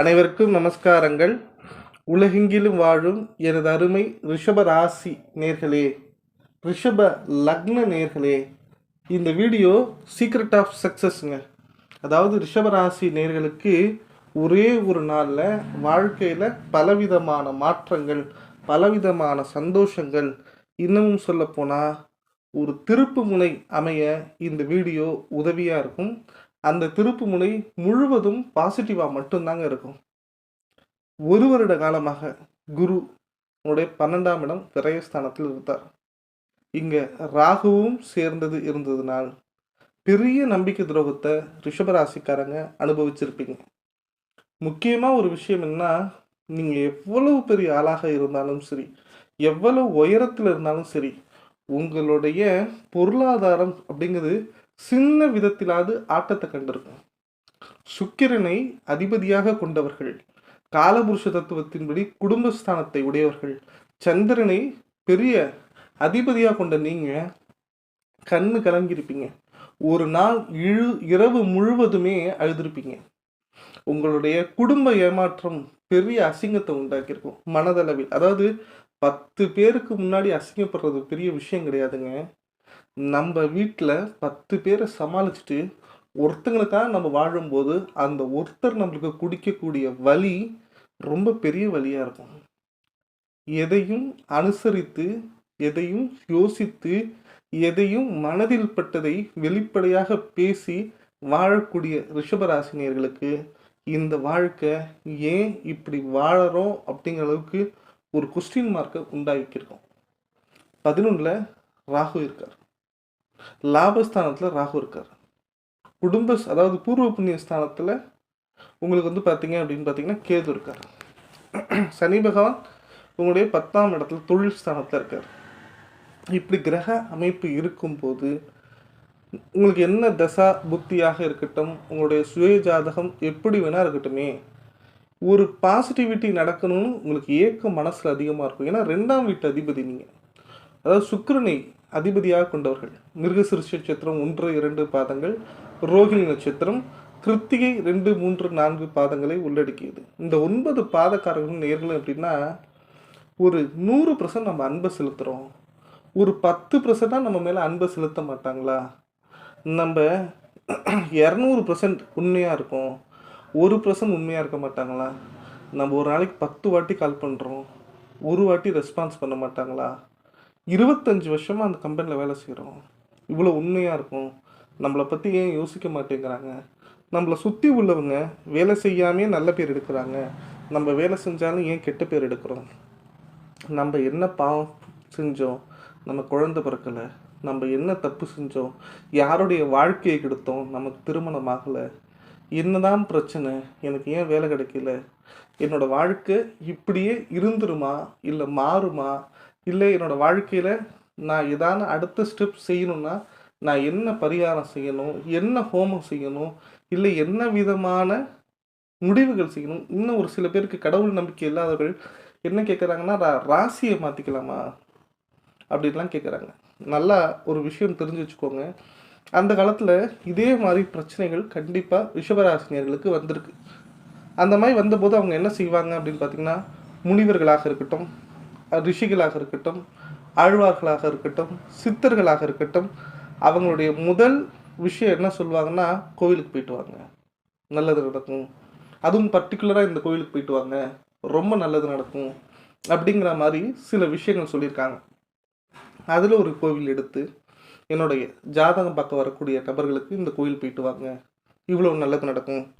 அனைவருக்கும் நமஸ்காரங்கள். உலகெங்கிலும் வாழும் எனது அருமை ரிஷப ராசி நேர்களே ரிஷப லக்ன நேர்களே இந்த வீடியோ சீக்ரெட் ஆஃப் சக்ஸஸ்ங்க அதாவது ரிஷப ராசி நேர்களுக்கு ஒரே ஒரு நாளில் வாழ்க்கையில் பலவிதமான மாற்றங்கள் பலவிதமான சந்தோஷங்கள். இன்னமும் சொல்லப்போனால் ஒரு திருப்பு முனை அமைய இந்த வீடியோ உதவியாக இருக்கும். அந்த திருப்பு முனை முழுவதும் பாசிட்டிவாக மட்டும்தாங்க இருக்கும். ஒரு வருட காலமாக குரு உடைய பன்னெண்டாம் இடம் விரயஸ்தானத்தில் இருந்தார். இங்கே ராகுவும் சேர்ந்தது இருந்ததுனால் பெரிய நம்பிக்கை துரோகத்தை ரிஷபராசிக்காரங்க அனுபவிச்சிருப்பீங்க. முக்கியமாக ஒரு விஷயம் என்ன நீங்கள் எவ்வளவு பெரிய ஆளாக இருந்தாலும் சரி எவ்வளவு உயரத்தில் இருந்தாலும் சரி உங்களுடைய பொருளாதாரம் அப்படிங்கிறது சின்ன விதத்திலாவது ஆட்டத்தை கண்டிருக்கும். சுக்கிரனை அதிபதியாக கொண்டவர்கள் காலபுருஷ தத்துவத்தின்படி குடும்பஸ்தானத்தை உடையவர்கள் சந்திரனை பெரிய அதிபதியாக கொண்ட நீங்க கண்ணு கலங்கியிருப்பீங்க. ஒரு நாள் இழு இரவு முழுவதுமே அழுதுருப்பீங்க. உங்களுடைய குடும்ப ஏமாற்றம் பெரிய அசிங்கத்தை உண்டாக்கியிருக்கும். மனதளவில். அதாவது பத்து பேருக்கு முன்னாடி அசிங்கப்படுறது பெரிய விஷயம் கிடையாதுங்க. நம்ம வீட்டில் பத்து பேரை சமாளிச்சுட்டு ஒருத்தங்களுக்காக நம்ம வாழும்போது அந்த ஒருத்தர் நம்மளுக்கு குடிக்கக்கூடிய வலி ரொம்ப பெரிய வலியாக இருக்கும். எதையும் அனுசரித்து எதையும் யோசித்து எதையும் மனதில் பட்டதை வெளிப்படையாக பேசி வாழக்கூடிய ரிஷபராசினியர்களுக்கு இந்த வாழ்க்கை ஏன் இப்படி வாழறோம் அப்படிங்கிற அளவுக்கு ஒரு கொஸ்டின் மார்க்கை உண்டாக்கியிருக்கோம். பதினொன்றில் ராகு இருக்கார். லாபஸ்தானத்தில் ராகு இருக்கார். குடும்ப அதாவது பூர்வ புண்ணிய ஸ்தானத்தில் உங்களுக்கு வந்து பார்த்தீங்க அப்படின்னு பார்த்தீங்கன்னா கேது இருக்கார். சனி பகவான் உங்களுடைய பத்தாம் இடத்துல தொழில் ஸ்தானத்தில் இருக்கார். இப்படி கிரக அமைப்பு இருக்கும்போது உங்களுக்கு என்ன தசா புத்தியாக இருக்கட்டும் உங்களுடைய சுய ஜாதகம் எப்படி வேணா இருக்கட்டுமே ஒரு பாசிட்டிவிட்டி நடக்கணும்னு உங்களுக்கு ஏக்கம் மனசில் அதிகமாக இருக்கும். ஏன்னா ரெண்டாம் வீட்டு அதிபதி நீங்கள் அதாவது சுக்கரனை அதிபதியாக கொண்டவர்கள். மிருகசிருஷ நட்சத்திரம் ஒன்று இரண்டு பாதங்கள். ரோகிணி நட்சத்திரம் கிருத்திகை ரெண்டு மூன்று நான்கு பாதங்களை உள்ளடக்கியது. இந்த ஒன்பது பாதக்காரர்கள் நேர்களும் எப்படின்னா ஒரு நூறு பர்சன்ட் நம்ம அன்பை செலுத்துகிறோம் ஒரு பத்து பர்சன்டாக நம்ம மேலே அன்பை செலுத்த மாட்டாங்களா? நம்ம இரநூறு பர்சன்ட் உண்மையாக இருக்கோம். ஒரு பர்சன்ட் உண்மையாக இருக்க மாட்டாங்களா? நம்ம ஒரு நாளைக்கு பத்து வாட்டி கால் பண்ணுறோம் ஒரு வாட்டி ரெஸ்பான்ஸ் பண்ண மாட்டாங்களா? இருபத்தஞ்சி வருஷமாக அந்த கம்பெனியில் வேலை செய்கிறோம் இவ்வளோ உண்மையாக இருக்கும். நம்மளை பற்றி ஏன் யோசிக்க மாட்டேங்கிறாங்க? நம்மளை சுற்றி உள்ளவங்க வேலை செய்யாமே நல்ல பேர் எடுக்கிறாங்க. நம்ம வேலை செஞ்சாலும் ஏன் கெட்ட பேர் எடுக்கிறோம்? நம்ம என்ன பாவம் செஞ்சோம்? நம்ம குழந்தை பிறக்கலை. நம்ம என்ன தப்பு செஞ்சோம்? யாருடைய வாழ்க்கையை கெடுத்தோம்? நமக்கு திருமணம் ஆகலை. என்னதான் பிரச்சனை? எனக்கு ஏன் வேலை கிடைக்கல? என்னோடய வாழ்க்கை இப்படியே இருந்துருமா? இல்லை மாறுமா? இல்லை என்னோடய வாழ்க்கையில் நான் ஏதான அடுத்த ஸ்டெப் செய்யணும்னா நான் என்ன பரிகாரம் செய்யணும் என்ன ஹோமம் செய்யணும் இல்லை என்ன விதமான முடிவுகள் செய்யணும் இன்னும் ஒரு சில பேருக்கு கடவுள் நம்பிக்கை இல்லாதவர்கள் என்ன கேட்குறாங்கன்னா ரா- ராசியை மாற்றிக்கலாமா அப்படின்லாம் கேட்குறாங்க நல்லா ஒரு விஷயம் தெரிஞ்சு வச்சுக்கோங்க. அந்த காலத்தில் இதே மாதிரி பிரச்சனைகள் கண்டிப்பாக ரிஷபராசினியர்களுக்கு வந்திருக்கு. அந்த மாதிரி வந்தபோது அவங்க என்ன செய்வாங்க அப்படின்னு பார்த்தீங்கன்னா முனிவர்களாக இருக்கட்டும் ரிஷிகளாக இருக்கட்டும் ஆழ்வார்களாக இருக்கட்டும் சித்தர்களாக இருக்கட்டும் அவங்களுடைய முதல் விஷயம் என்ன சொல்லுவாங்கன்னா கோவிலுக்கு போயிட்டு வாங்க. நல்லது நடக்கும். அதுவும் பர்டிகுலராக இந்த கோவிலுக்கு போயிட்டு வாங்க. ரொம்ப நல்லது நடக்கும். அப்படிங்கிற மாதிரி சில விஷயங்கள் சொல்லியிருக்காங்க. அதில் ஒரு கோவில் எடுத்து என்னுடைய ஜாதகம் பார்க்க வரக்கூடிய நபர்களுக்கு இந்த கோவில் போயிட்டு வாங்க. இவ்வளோ நல்லது நடக்கும்.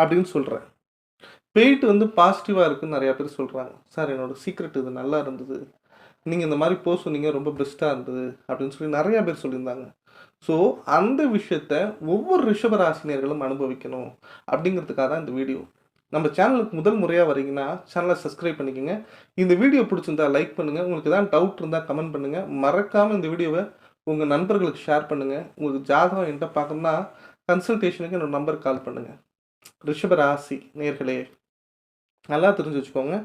அப்படின்னு சொல்கிறேன் போயிட்டு வந்து பாசிட்டிவாக இருக்குன்னு நிறையா பேர் சொல்கிறாங்க சார் என்னோட சீக்ரெட் இது நல்லா இருந்தது. நீங்கள் இந்த மாதிரி போக சொன்னீங்க ரொம்ப பெஸ்ட்டாக இருந்தது அப்படின்னு சொல்லி நிறையா பேர் சொல்லியிருந்தாங்க. ஸோ அந்த விஷயத்த ஒவ்வொரு ரிஷபராசினியர்களும் அனுபவிக்கணும் அப்படிங்கிறதுக்காக தான் இந்த வீடியோ நம்ம சேனலுக்கு முதல் முறையாக வரீங்கன்னா சேனலை சப்ஸ்கிரைப் பண்ணிக்கோங்க. இந்த வீடியோ பிடிச்சிருந்தா லைக் பண்ணுங்கள் உங்களுக்கு ஏதாவது டவுட் இருந்தால் கமெண்ட் பண்ணுங்கள் மறக்காமல் இந்த வீடியோவை உங்கள் நண்பர்களுக்கு ஷேர் பண்ணுங்கள் உங்களுக்கு ஜாதகம் என்கிட்ட பார்க்கணும்னா கன்சல்டேஷனுக்கு என்னோடய நம்பருக்கு கால் பண்ணுங்கள் ரிஷபராசி நேர்களே நல்லா தெரிஞ்சு வச்சுக்கோங்க.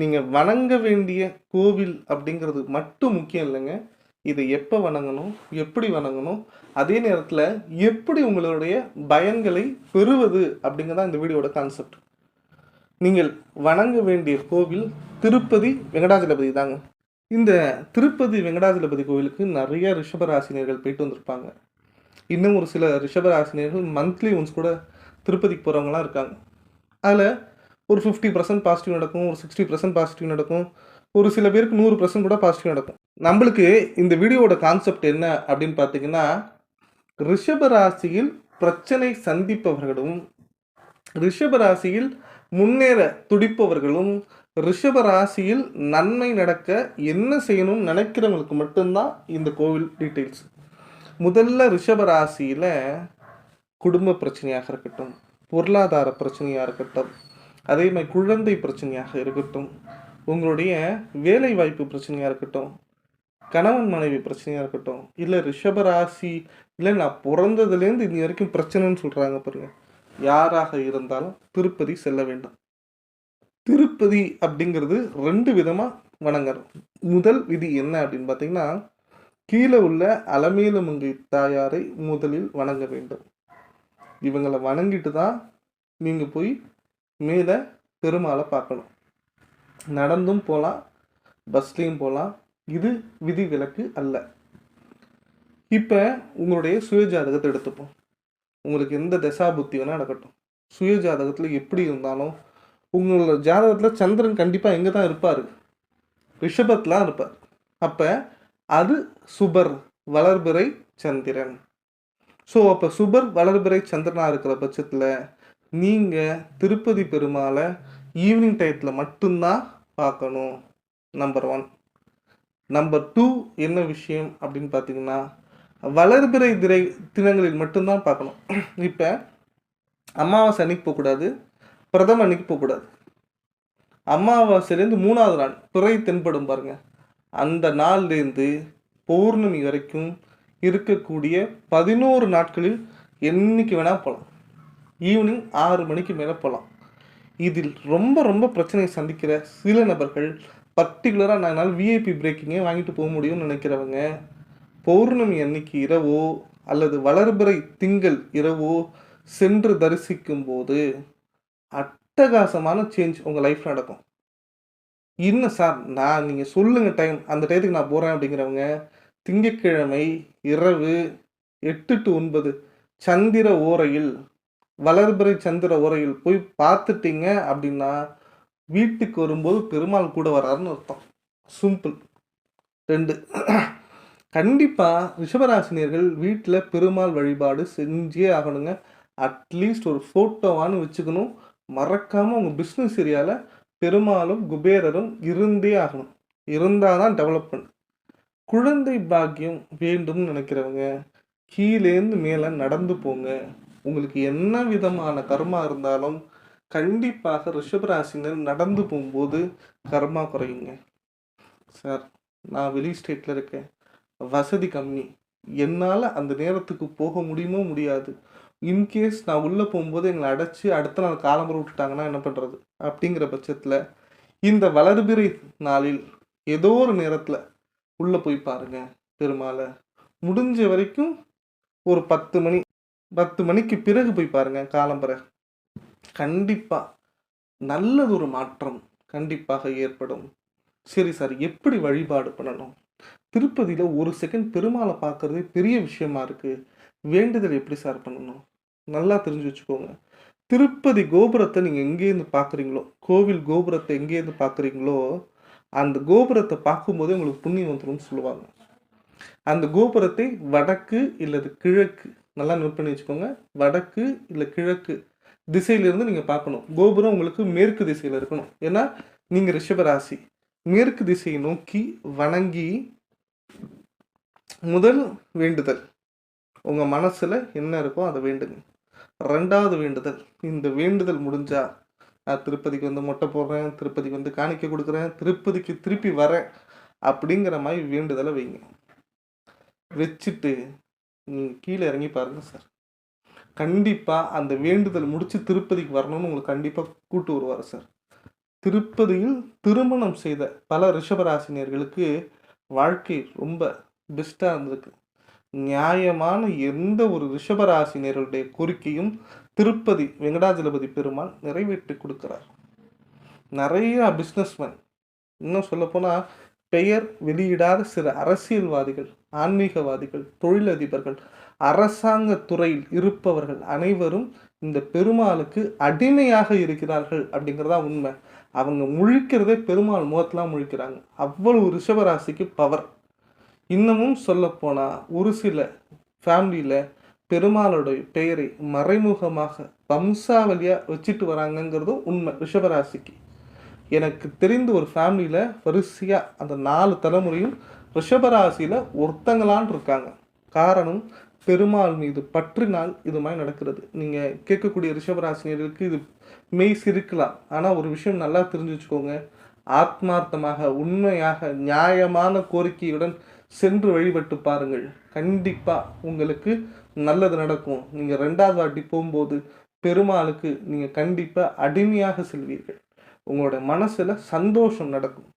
நீங்கள் வணங்க வேண்டிய கோவில் அப்படிங்கிறது மட்டும் முக்கியம் இல்லைங்க. இதை எப்போ வணங்கணும் எப்படி வணங்கணும் அதே நேரத்தில் எப்படி உங்களுடைய பயன்களை பெறுவது அப்படிங்கிறதான் இந்த வீடியோட கான்செப்ட் நீங்கள் வணங்க வேண்டிய கோவில் திருப்பதி வெங்கடாஜலபதி தாங்க. இந்த திருப்பதி வெங்கடாஜலபதி கோவிலுக்கு நிறைய ரிஷபராசினியர்கள் போயிட்டு வந்திருப்பாங்க. இன்னும் ஒரு சில ரிஷபராசினியர்கள் மந்த்லி ஒன்ஸ் கூட திருப்பதிக்கு போகிறவங்களாம் இருக்காங்க. அதில் ஒரு ஃபிஃப்டி பர்சன்ட் பாசிட்டிவ் நடக்கும் ஒரு சிக்ஸ்டி பர்சன்ட் பாசிட்டிவ் நடக்கும் ஒரு சில பேருக்கு நூறு பர்சன்ட் கூட பாசிட்டிவ் நடக்கும். நம்மளுக்கு இந்த வீடியோவோட கான்செப்ட் என்ன அப்படின்னு பார்த்தீங்கன்னா ரிஷப ராசியில் பிரச்சனை சந்திப்பவர்களும் ரிஷப ராசியில் முன்னேற துடிப்பவர்களும் ரிஷப ராசியில் நன்மை நடக்க என்ன செய்யணும்னு நினைக்கிறவங்களுக்கு மட்டும்தான் இந்த கோவில் டீட்டெயில்ஸ் முதல்ல ரிஷப ராசியில் குடும்ப பிரச்சனையாக இருக்கட்டும் பொருளாதார பிரச்சனையாக இருக்கட்டும் அதே மாதிரி குழந்தை பிரச்சனையாக இருக்கட்டும் உங்களுடைய வேலை வாய்ப்பு பிரச்சனையாக இருக்கட்டும் கணவன் மனைவி பிரச்சனையாக இருக்கட்டும் இல்லை ரிஷபராசி இல்லை நான் பிறந்ததுலேருந்து இன்னி வரைக்கும் பிரச்சனைன்னு சொல்கிறாங்க பாருங்கள் யாராக இருந்தாலும் திருப்பதி செல்ல வேண்டும். திருப்பதி அப்படிங்கிறது ரெண்டு விதமாக வணங்குறோம் முதல் விதி என்ன அப்படின்னு பார்த்தீங்கன்னா கீழே உள்ள அலமேலுமங்கை தாயாரை முதலில் வணங்க வேண்டும். இவங்களை வணங்கிட்டு தான் நீங்கள் போய் மேலே பெருமாளை பார்க்கணும். நடந்தும் போகலாம் பஸ்லேயும் போகலாம் இது விதி விலக்கு அல்ல. இப்போ உங்களுடைய சுயஜாதகத்தை எடுத்துப்போம். உங்களுக்கு எந்த தசா புத்தி வேணால் நடக்கட்டும். சுயஜாதகத்தில் எப்படி இருந்தாலும் உங்களோட ஜாதகத்தில் சந்திரன் கண்டிப்பாக எங்கே தான் இருப்பார். ரிஷபத்தில் இருப்பார். அப்போ அது சுபர் வளர்பிறை சந்திரன். ஸோ அப்போ சுபர் வளர்பிறை சந்திரனாக இருக்கிற பட்சத்தில் நீங்கள் திருப்பதி பெருமாளை ஈவினிங் டயத்தில் மட்டும்தான் பார்க்கணும் நம்பர் ஒன் நம்பர் டூ என்ன விஷயம் அப்படின்னு பார்த்தீங்கன்னா வளர்பிறை திரை தினங்களில் மட்டும்தான் பார்க்கணும். இப்போ அமாவாசை அன்னைக்கு போகக்கூடாது பிரதம அன்னைக்கு போகக்கூடாது. அமாவாசைலேருந்து மூணாவது நாள் பிறை தென்படும் பாருங்கள் அந்த நாள்லேருந்து பௌர்ணமி வரைக்கும் இருக்கக்கூடிய பதினோரு நாட்களில் என்னைக்கு வேணால் போகலாம் ஈவினிங் ஆறு மணிக்கு மேலே போகலாம் இதில் ரொம்ப ரொம்ப பிரச்சனையை சந்திக்கிற சில நபர்கள் பர்டிகுலராக நாங்கள் விஐபி பிரேக்கிங்கே வாங்கிட்டு போக முடியும்னு நினைக்கிறவங்க பௌர்ணமி அன்னைக்கு இரவோ அல்லது வளர்பிறை திங்கள் இரவோ சென்று தரிசிக்கும் போது அட்டகாசமான சேஞ்ச் உங்கள் லைஃப் நடக்கும். இன்னும் சார் நான் நீங்கள் சொல்லுங்கள் டைம் அந்த டயத்துக்கு நான் போகிறேன் அப்படிங்கிறவங்க திங்கட்கிழமை இரவு எட்டு டு ஒன்பது. சந்திர ஓரையில் வளர்பிறை சந்திர ஓரையில் போய் பார்த்துட்டீங்க அப்படின்னா வீட்டுக்கு வரும்போது பெருமாள் கூட வராருன்னு அர்த்தம். சிம்பிள் ரெண்டு. கண்டிப்பாக ரிஷபராசினியர்கள் வீட்டில் பெருமாள் வழிபாடு செஞ்சே ஆகணுங்க. அட்லீஸ்ட் ஒரு ஃபோட்டோவான்னு வச்சுக்கணும். மறக்காமல் உங்கள் பிஸ்னஸ் ஏரியாவில் பெருமாளும் குபேரரும் இருந்தே ஆகணும். இருந்தால் தான் டெவலப்மெண்ட் குழந்தை பாக்கியம் வேண்டும்னு நினைக்கிறவங்க கீழேந்து மேலே நடந்து போங்க. உங்களுக்கு என்ன விதமான கர்மா இருந்தாலும் கண்டிப்பாக ரிஷபராசினர் நடந்து போகும்போது கர்மா குறையுங்க. சார் நான் வெளி ஸ்டேட்டில் இருக்கேன். வசதி கம்மி. என்னால் அந்த நேரத்துக்கு போக முடியுமோ முடியாது. இன்கேஸ் நான் உள்ளே போகும்போது எங்களை அடைச்சி அடுத்த நாள் காலம்பரம் விட்டுட்டாங்கன்னா என்ன பண்ணுறது அப்படிங்கிற பட்சத்தில் இந்த வளர்பிறை நாளில் ஏதோ ஒரு நேரத்தில் உள்ளே போய் பாருங்க பெருமாளை. முடிஞ்ச வரைக்கும் ஒரு பத்து மணி பத்து மணிக்கு பிறகு போய் பாருங்கள் காலம்பரை கண்டிப்பாக நல்லது ஒரு மாற்றம் கண்டிப்பாக ஏற்படும். சரி சார் எப்படி வழிபாடு பண்ணணும்? திருப்பதியில் ஒரு செகண்ட் பெருமாளை பார்க்குறதே பெரிய விஷயமா இருக்குது வேண்டுதல் எப்படி சார் பண்ணணும்? நல்லா தெரிஞ்சு வச்சுக்கோங்க. திருப்பதி கோபுரத்தை நீங்கள் எங்கேருந்து பார்க்குறீங்களோ கோவில் கோபுரத்தை எங்கேருந்து பார்க்குறீங்களோ அந்த கோபுரத்தை பார்க்கும்போதே உங்களுக்கு புண்ணியம் வந்துடும் சொல்லுவாங்க. அந்த கோபுரத்தை வடக்கு இல்லது கிழக்கு நல்லா நோட் பண்ணி வச்சுக்கோங்க. வடக்கு இல்லை கிழக்கு திசையிலிருந்து நீங்கள் பார்க்கணும். கோபுரம் உங்களுக்கு மேற்கு திசையில் இருக்கணும். ஏன்னா நீங்கள் ரிஷபராசி. மேற்கு திசையை நோக்கி வணங்கி முதல் வேண்டுதல். உங்கள் மனசில் என்ன இருக்கோ அதை வேண்டுங்க. ரெண்டாவது வேண்டுதல். இந்த வேண்டுதல் முடிஞ்சால் நான் திருப்பதிக்கு வந்து மொட்டை போடுறேன் திருப்பதிக்கு வந்து காணிக்க கொடுக்குறேன் திருப்பதிக்கு திருப்பி வரேன் அப்படிங்கிற மாதிரி வேண்டுதலை வைங்க. வச்சுட்டு நீங்கள் கீழே இறங்கி பாருங்க சார். கண்டிப்பாக அந்த வேண்டுதல் முடித்து திருப்பதிக்கு வரணும்னு உங்களுக்கு கண்டிப்பாக கூட்டு வருவார் சார். திருப்பதியில் திருமணம் செய்த பல ரிஷபராசினியர்களுக்கு வாழ்க்கை ரொம்ப பெஸ்ட்டாக இருந்திருக்கு. நியாயமான எந்த ஒரு ரிஷபராசினியருடைய கோரிக்கையும் திருப்பதி வெங்கடாஜலபதி பெருமாள் நிறைவேற்றி கொடுக்கிறார். நிறைய பிஸ்னஸ்மேன் இன்னும் சொல்லப்போனால் பெயர் வெளியிடாத சில அரசியல்வாதிகள் ஆன்மீகவாதிகள் தொழிலதிபர்கள் அரசாங்க துறையில் இருப்பவர்கள் அனைவரும் இந்த பெருமாளுக்கு அடிமையாக இருக்கிறார்கள் அப்படிங்கிறதா உண்மை. அவங்க முழிக்கிறதே பெருமாள் முகத்தெலாம் முழிக்கிறாங்க. அவ்வளவு ரிஷபராசிக்கு பவர் இன்னமும் சொல்லப்போனால் ஒரு சில ஃபேமிலியில் பெருமாளுடைய பெயரை மறைமுகமாக வம்சாவளியாக வச்சுட்டு வராங்கங்கிறதும் உண்மை ரிஷபராசிக்கு. எனக்கு தெரிந்த ஒரு ஃபேமிலியில் வரிசையாக அந்த நாலு தலைமுறையும் ரிஷபராசியில் ஒருத்தங்களான் இருக்காங்க. காரணம் பெருமாள் மீது பற்றினால் இது மாதிரி நடக்கிறது. நீங்கள் கேட்கக்கூடிய ரிஷபராசினியர்களுக்கு இது மெய் சிரிக்கலாம். ஆனால் ஒரு விஷயம் நல்லா தெரிஞ்சு வச்சுக்கோங்க. ஆத்மார்த்தமாக உண்மையாக நியாயமான கோரிக்கையுடன் சென்று வழிபட்டு பாருங்கள். கண்டிப்பாக உங்களுக்கு நல்லது நடக்கும். நீங்கள் ரெண்டாவது வாட்டி போகும்போது பெருமாளுக்கு நீங்கள் கண்டிப்பாக அடிமையாக செல்வீர்கள். உங்களோட மனசில் சந்தோஷம் நடக்கும்.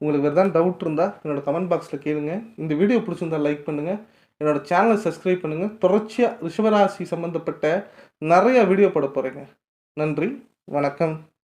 உங்களுக்கு வேறு தான் டவுட் இருந்தால் என்னோடய கமெண்ட் பாக்ஸில் கேளுங்க. இந்த வீடியோ பிடிச்சிருந்தா லைக் பண்ணுங்கள் என்னோடய சேனலை சப்ஸ்கிரைப் பண்ணுங்கள் தொடர்ச்சியாக ரிஷபராசி சம்மந்தப்பட்ட நிறைய வீடியோ போட போகிறேங்க நன்றி. வணக்கம்.